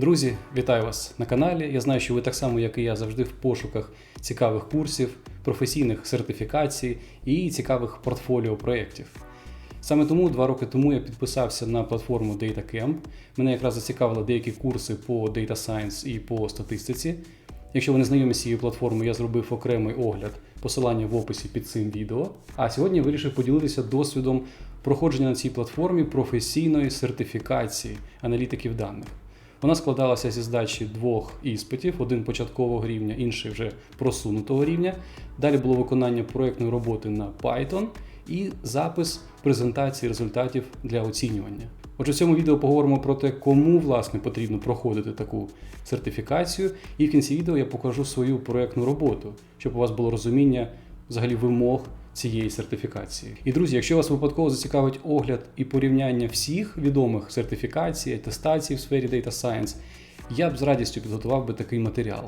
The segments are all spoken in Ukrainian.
Друзі, вітаю вас на каналі. Я знаю, що ви так само, як і я, завжди в пошуках цікавих курсів, професійних сертифікацій і цікавих портфоліо проєктів. Саме тому два роки тому я підписався на платформу DataCamp. Мене якраз зацікавили деякі курси по Data Science і по статистиці. Якщо ви не знайомі з цією платформою, я зробив окремий огляд, посилання в описі під цим відео. А сьогодні я вирішив поділитися досвідом проходження на цій платформі професійної сертифікації аналітиків даних. Вона складалася зі здачі двох іспитів: один початкового рівня, інший вже просунутого рівня. Далі було виконання проєктної роботи на Python і запис презентації результатів для оцінювання. Отже, в цьому відео поговоримо про те, кому власне потрібно проходити таку сертифікацію, і в кінці відео я покажу свою проєктну роботу, щоб у вас було розуміння взагалі вимог цієї сертифікації. І друзі, якщо вас випадково зацікавить огляд і порівняння всіх відомих сертифікацій, атестацій в сфері Data Science, я б з радістю підготував би такий матеріал.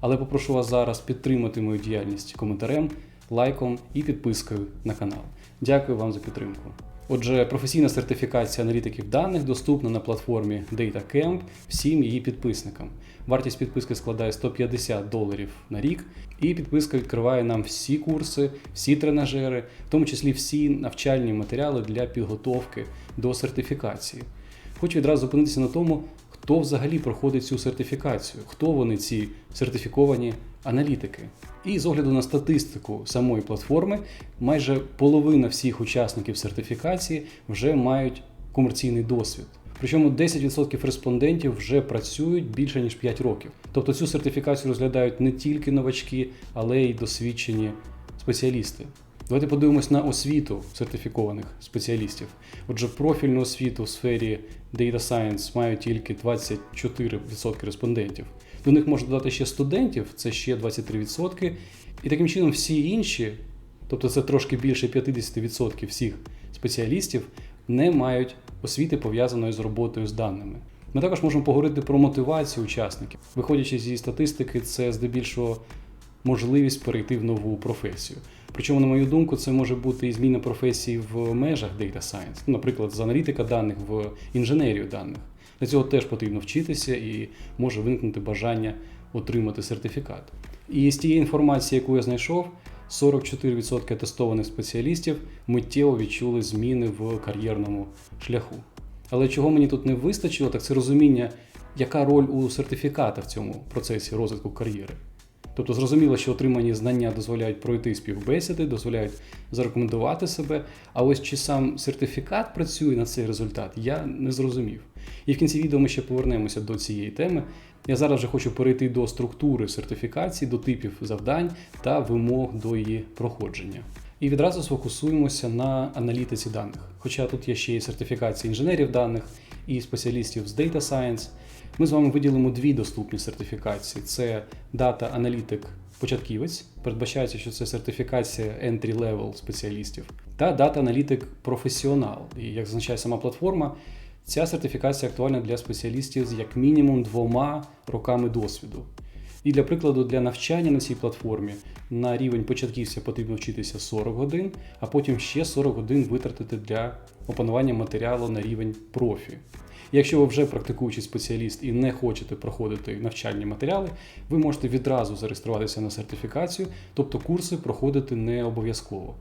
Але попрошу вас зараз підтримати мою діяльність коментарем, лайком і підпискою на канал. Дякую вам за підтримку. Отже, професійна сертифікація аналітиків даних доступна на платформі DataCamp всім її підписникам. Вартість підписки складає 150 доларів на рік, і підписка відкриває нам всі курси, всі тренажери, в тому числі всі навчальні матеріали для підготовки до сертифікації. Хочу відразу зупинитися на тому, хто взагалі проходить цю сертифікацію, хто вони ці сертифіковані аналітики. І з огляду на статистику самої платформи, майже половина всіх учасників сертифікації вже мають комерційний досвід. Причому 10% респондентів вже працюють більше ніж 5 років. Тобто цю сертифікацію розглядають не тільки новачки, але й досвідчені спеціалісти. Давайте подивимось на освіту сертифікованих спеціалістів. Отже, профільну освіту в сфері Data Science мають тільки 24% респондентів. До них можна додати ще студентів, це ще 23%. І таким чином всі інші, тобто це трошки більше 50% всіх спеціалістів, не мають освіти пов'язаної з роботою з даними. Ми також можемо поговорити про мотивацію учасників. Виходячи зі статистики, це здебільшого можливість перейти в нову професію. Причому, на мою думку, це може бути і зміна професії в межах Data Science, ну, наприклад, з аналітика даних в інженерію даних. Для цього теж потрібно вчитися і може виникнути бажання отримати сертифікат. І з тієї інформації, яку я знайшов, 44% тестованих спеціалістів миттєво відчули зміни в кар'єрному шляху. Але чого мені тут не вистачило, так це розуміння, яка роль у сертифіката в цьому процесі розвитку кар'єри. Тобто зрозуміло, що отримані знання дозволяють пройти співбесіди, дозволяють зарекомендувати себе. А ось чи сам сертифікат працює на цей результат, я не зрозумів. І в кінці відео ми ще повернемося до цієї теми. Я зараз вже хочу перейти до структури сертифікації, до типів завдань та вимог до її проходження. І відразу сфокусуємося на аналітиці даних. Хоча тут є ще і сертифікації інженерів даних і спеціалістів з Data Science. Ми з вами виділимо дві доступні сертифікації: це Data Analytic початківець, передбачається, що це сертифікація entry-level спеціалістів, та Data Analytic професіонал. І як зазначає сама платформа, ця сертифікація актуальна для спеціалістів з як мінімум двома роками досвіду. І для прикладу, для навчання на цій платформі на рівень початківця потрібно вчитися 40 годин, а потім ще 40 годин витратити для опанування матеріалу на рівень профі. Якщо ви вже практикуючий спеціаліст і не хочете проходити навчальні матеріали, ви можете відразу зареєструватися на сертифікацію, тобто курси проходити не обов'язково.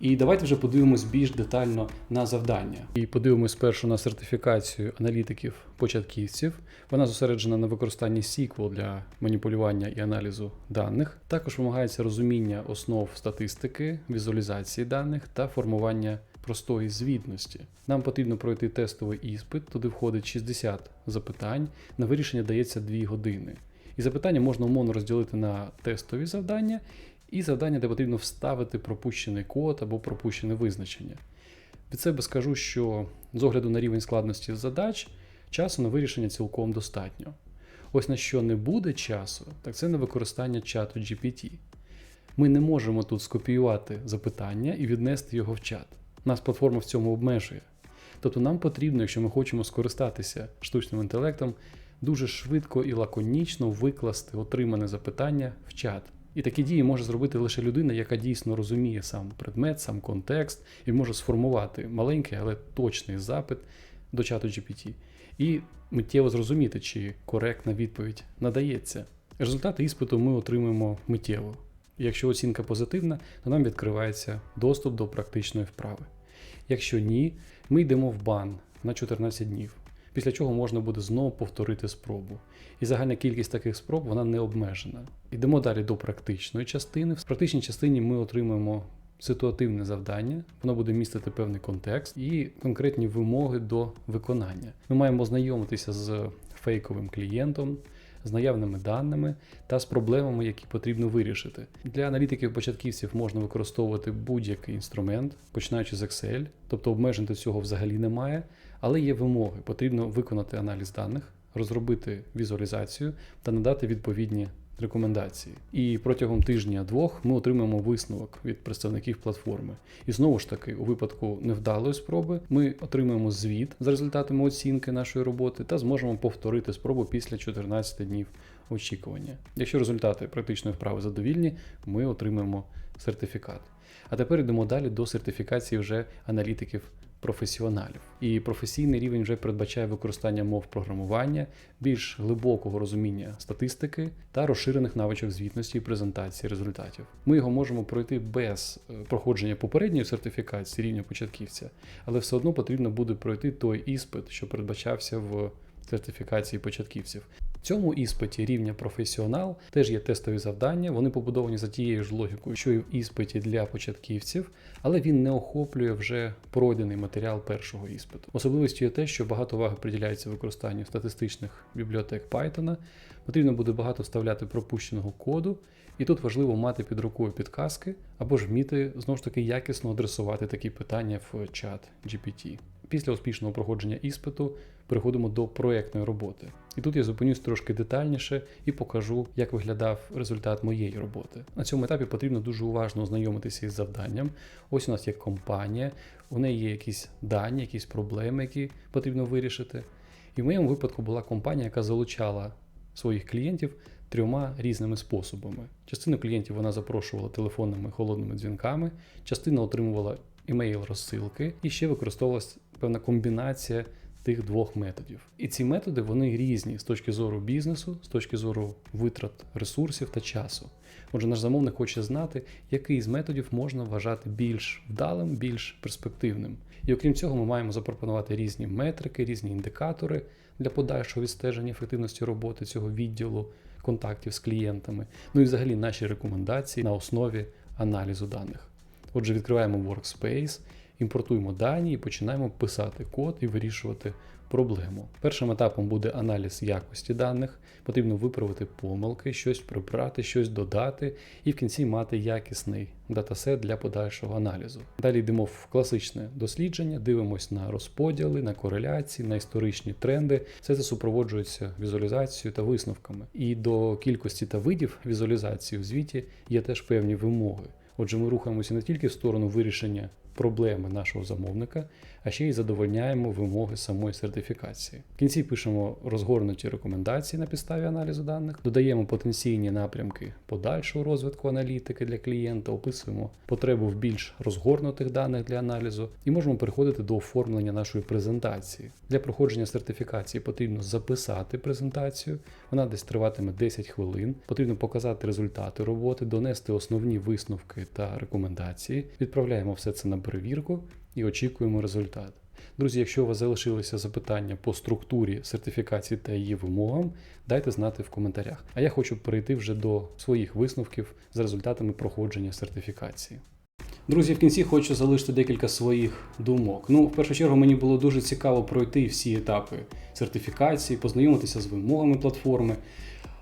І давайте вже подивимось більш детально на завдання. І подивимось спершу на сертифікацію аналітиків-початківців. Вона зосереджена на використанні SQL для маніпулювання і аналізу даних. Також вимагається розуміння основ статистики, візуалізації даних та формування простої звітності. Нам потрібно пройти тестовий іспит, туди входить 60 запитань, на вирішення дається 2 години. І запитання можна умовно розділити на тестові завдання і завдання, де потрібно вставити пропущений код або пропущене визначення. Від себе скажу, що з огляду на рівень складності задач, часу на вирішення цілком достатньо. Ось на що не буде часу, так це на використання чату GPT. Ми не можемо тут скопіювати запитання і віднести його в чат. Нас платформа в цьому обмежує. Тобто нам потрібно, якщо ми хочемо скористатися штучним інтелектом, дуже швидко і лаконічно викласти отримане запитання в чат. І такі дії може зробити лише людина, яка дійсно розуміє сам предмет, сам контекст, і може сформувати маленький, але точний запит до чату GPT. і миттєво зрозуміти, чи коректна відповідь надається. Результати іспиту ми отримуємо миттєво. Якщо оцінка позитивна, то нам відкривається доступ до практичної вправи. Якщо ні, ми йдемо в бан на 14 днів, після чого можна буде знову повторити спробу. І загальна кількість таких спроб вона не обмежена. Йдемо далі до практичної частини. В практичній частині ми отримуємо ситуативне завдання, воно буде містити певний контекст і конкретні вимоги до виконання. Ми маємо знайомитися з фейковим клієнтом, з наявними даними та з проблемами, які потрібно вирішити. Для аналітиків-початківців можна використовувати будь-який інструмент, починаючи з Excel, тобто обмежень до цього взагалі немає, але є вимоги. Потрібно виконати аналіз даних, розробити візуалізацію та надати відповідні рекомендації. І протягом тижня-двох ми отримаємо висновок від представників платформи. І знову ж таки, у випадку невдалої спроби, ми отримаємо звіт за результатами оцінки нашої роботи та зможемо повторити спробу після 14 днів очікування. Якщо результати практичної вправи задовільні, ми отримаємо сертифікат. А тепер йдемо далі до сертифікації вже аналітиків професіоналів. І професійний рівень вже передбачає використання мов програмування, більш глибокого розуміння статистики та розширених навичок звітності і презентації результатів. Ми його можемо пройти без е, проходження попередньої сертифікації рівня початківця, але все одно потрібно буде пройти той іспит, що передбачався в сертифікації початківців. В цьому іспиті рівня професіонал теж є тестові завдання. Вони побудовані за тією ж логікою, що і в іспиті для початківців, але він не охоплює вже пройдений матеріал першого іспиту. Особливістю є те, що багато уваги приділяється використанню статистичних бібліотек Python. Потрібно буде багато вставляти пропущеного коду, і тут важливо мати під рукою підказки або ж вміти знову ж таки якісно адресувати такі питання в чат GPT. Після успішного проходження іспиту переходимо до проєктної роботи. І тут я зупинюсь трошки детальніше і покажу, як виглядав результат моєї роботи. На цьому етапі потрібно дуже уважно ознайомитися із завданням. Ось у нас є компанія, у неї є якісь дані, якісь проблеми, які потрібно вирішити. І в моєму випадку була компанія, яка залучала своїх клієнтів трьома різними способами. Частину клієнтів вона запрошувала телефонними холодними дзвінками, частина отримувала імейл розсилки, і ще використовувалась певна комбінація тих двох методів. І ці методи вони різні з точки зору бізнесу, з точки зору витрат ресурсів та часу. Отже, наш замовник хоче знати, який з методів можна вважати більш вдалим, більш перспективним. І окрім цього, ми маємо запропонувати різні метрики, різні індикатори для подальшого відстеження ефективності роботи цього відділу контактів з клієнтами. Ну і взагалі наші рекомендації на основі аналізу даних. Отже, відкриваємо Workspace, імпортуємо дані і починаємо писати код і вирішувати проблему. Першим етапом буде аналіз якості даних. Потрібно виправити помилки, щось прибрати, щось додати, і в кінці мати якісний датасет для подальшого аналізу. Далі йдемо в класичне дослідження, дивимося на розподіли, на кореляції, на історичні тренди. Все це супроводжується візуалізацією та висновками. І до кількості та видів візуалізації у звіті є теж певні вимоги. Отже, ми рухаємося не тільки в сторону вирішення проблеми нашого замовника, а ще й задовольняємо вимоги самої сертифікації. В кінці пишемо розгорнуті рекомендації на підставі аналізу даних, додаємо потенційні напрямки подальшого розвитку аналітики для клієнта, описуємо потребу в більш розгорнутих даних для аналізу і можемо переходити до оформлення нашої презентації. Для проходження сертифікації потрібно записати презентацію, вона десь триватиме 10 хвилин. Потрібно показати результати роботи, донести основні висновки та рекомендації. Відправляємо все це на перевірку і очікуємо результат. Друзі, якщо у вас залишилися запитання по структурі сертифікації та її вимогам, дайте знати в коментарях. А я хочу перейти вже до своїх висновків з результатами проходження сертифікації. Друзі, в кінці хочу залишити декілька своїх думок. Ну, в першу чергу, мені було дуже цікаво пройти всі етапи сертифікації, познайомитися з вимогами платформи.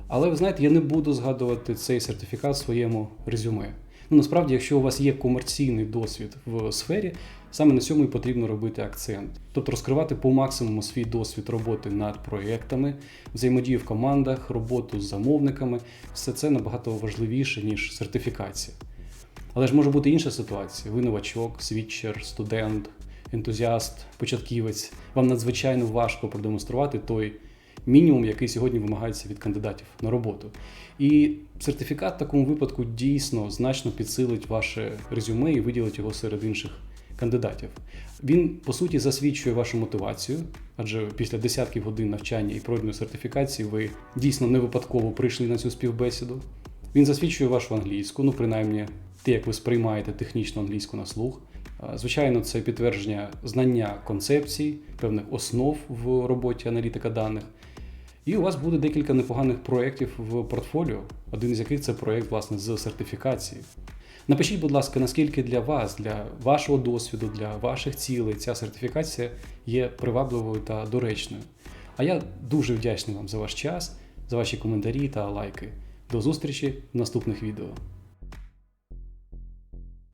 Але ви знаєте, я не буду згадувати цей сертифікат в своєму резюме. Ну, насправді, якщо у вас є комерційний досвід в сфері, саме на цьому і потрібно робити акцент. Тобто розкривати по максимуму свій досвід роботи над проєктами, взаємодію в командах, роботу з замовниками, все це набагато важливіше, ніж сертифікація. Але ж може бути інша ситуація: ви новачок, свідчер, студент, ентузіаст, початківець. Вам надзвичайно важко продемонструвати той мінімум, який сьогодні вимагається від кандидатів на роботу. І сертифікат в такому випадку дійсно значно підсилить ваше резюме і виділить його серед інших кандидатів. Він по суті засвідчує вашу мотивацію, адже після десятків годин навчання і пройденої сертифікації ви дійсно не випадково прийшли на цю співбесіду. Він засвідчує вашу англійську, ну принаймні те, як ви сприймаєте технічну англійську на слух. Звичайно, це підтвердження знання концепцій, певних основ в роботі аналітика даних. І у вас буде декілька непоганих проєктів в портфоліо, один з яких це проєкт власне з сертифікації. Напишіть, будь ласка, наскільки для вас, для вашого досвіду, для ваших цілей ця сертифікація є привабливою та доречною. А я дуже вдячний вам за ваш час, за ваші коментарі та лайки. До зустрічі в наступних відео.